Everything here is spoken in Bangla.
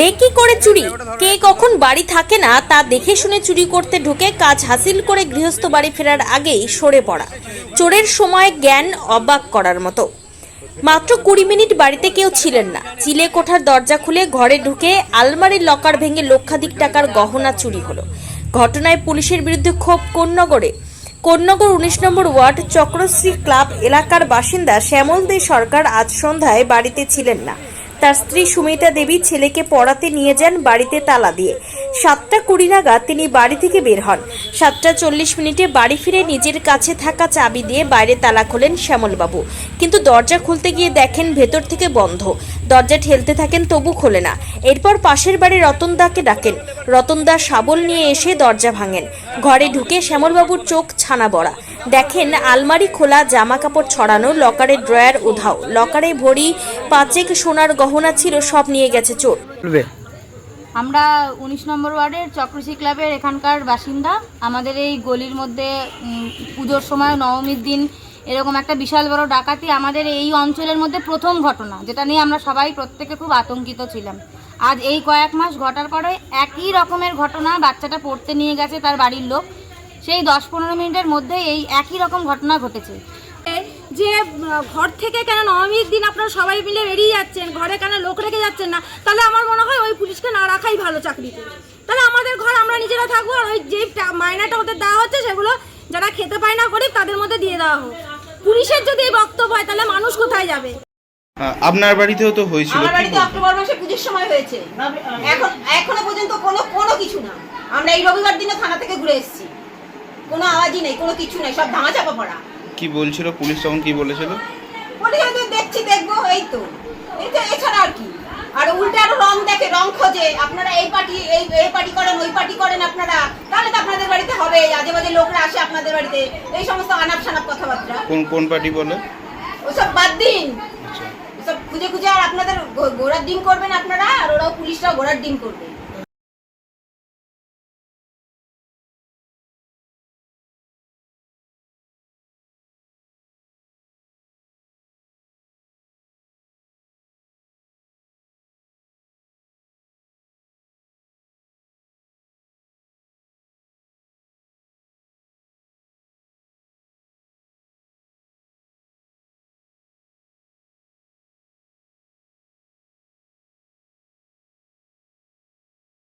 রেকি করে চুরি? কে কখন বাড়ি থাকে না তা দেখে শুনে চুরি করতে ঢুকে কাজ হাসিল করে গৃহস্থ বাড়ি ফেরার আগেই সরে পড়া। চোরের সময় জ্ঞান অবাক করার মতো। মাত্র কুড়ি মিনিট বাড়িতে কেউ ছিলেন না। চিলে কোঠার দরজা খুলে ঘরে ঢুকে আলমারির লকার ভেঙে লক্ষাধিক টাকার গহনা চুরি হলো। ঘটনায় পুলিশের বিরুদ্ধে ক্ষোভ কোন্নগরে। কোন্নগর উনিশ নম্বর ওয়ার্ড চক্রশ্রী ক্লাব এলাকার বাসিন্দা শ্যামল দে সরকার আজ সন্ধ্যায় বাড়িতে ছিলেন না। তার স্ত্রী সুমিতা দেবী ছেলেকে পড়াতে নিয়ে যান বাড়িতে তালা দিয়ে। সাতটা কুড়ি নাগাদ তিনি বাড়ি থেকে বের হন। সাতটা চল্লিশ মিনিটে বাড়ি ফিরে নিজের কাছে থাকা চাবি দিয়ে বাইরে তালা খোলেন শ্যামলবাবু। কিন্তু দরজা খুলতে গিয়ে দেখেন ভেতর থেকে বন্ধ। দরজা ঠেলতে থাকেন তবু খোলে না। এরপর পাশের বাড়ি রতনদাকে ডাকেন। রতনদা শাবল নিয়ে এসে দরজা ভাঙেন। ঘরে ঢুকে শ্যামলবাবুর চোখ ছানা বড়া। দেখেন আলমারি খোলা জামা কাপড় ছড়ানো লকারের ড্রয়ার উধাও। লকারে ভরি পাঁচেক সোনার গহনা ছিল, সব নিয়ে গেছে চোর। আমরা উনিশ নম্বর ওয়ার্ডের চক্রশী ক্লাবের এখানকার বাসিন্দা। আমাদের এই গলির মধ্যে পুজোর সময়, নবমীর দিন এরকম একটা বিশাল বড় ডাকাতি আমাদের এই অঞ্চলের মধ্যে প্রথম ঘটনা, যেটা নিয়ে আমরা সবাই প্রত্যেকে খুব আতঙ্কিত ছিলাম। আজ এই কয়েক মাস ঘটার পরে একই রকমের ঘটনা বাচ্চাটা পড়তে নিয়ে গেছে তার বাড়ির লোক। সেই দশ পনেরো মিনিটের মধ্যে এই একই রকম ঘটনা ঘটেছে। যে ঘর থেকে কেন নবমীর দিন আপনারা সবাই মিলে বেরিয়ে যাচ্ছেন ঘরে কেন লোক রেখে যাচ্ছেন না? তাহলে আমার মনে হয় ওই পুলিশকে না রাখাই ভালো চাকরিতে। তাহলে আমাদের ঘর আমরা নিজেরা থাকব আর ওই যে টা- মাইনাটা ওদের দেওয়া হচ্ছে সেগুলো যারা খেতে পায় না গরিব তাদের মধ্যে দিয়ে দেওয়া হোক। পুলিশের যদি এই বক্তব্য হয় তাহলে মানুষ কোথায় যাবে? আপনার বাড়িতেও তো হয়েছিল আমার বাড়িতে অক্টোবর মাসে পুজোর সময় হয়েছে। এখন এখনও পর্যন্ত কোনো কোনো কিছু না। আমরা এই রবিবার দিনে থানা থেকে ঘুরে এসেছি। কোনো আওয়াজই নেই কোনো কিছু নেই সব ধামা চাপা পড়া। কি বলছিল? পুলিশ তখন কি বলেছিল? বলি হয়তো দেখছি দেখব এই তো। তো এছাড়া আর কি। আর উল্টে আরও রং দেখে রং খোঁজে। আপনারা এই পার্টি এই এই পার্টি করেন ওই পার্টি করেন আপনারা তাহলে তো আপনাদের বাড়িতে হবে আজে বাজে লোকরা আসে আপনাদের বাড়িতে। এই সমস্ত আনাপ সানাপ কথাবার্তা। কোন কোন পার্টি বলে? ওসব বাদ দিন। আচ্ছা। সব খুঁজে খুঁজে আর আপনাদের ঘোড়ার ডিম করবেন আপনারা আর ওরাও পুলিশরাও ঘোড়ার ডিম করবে।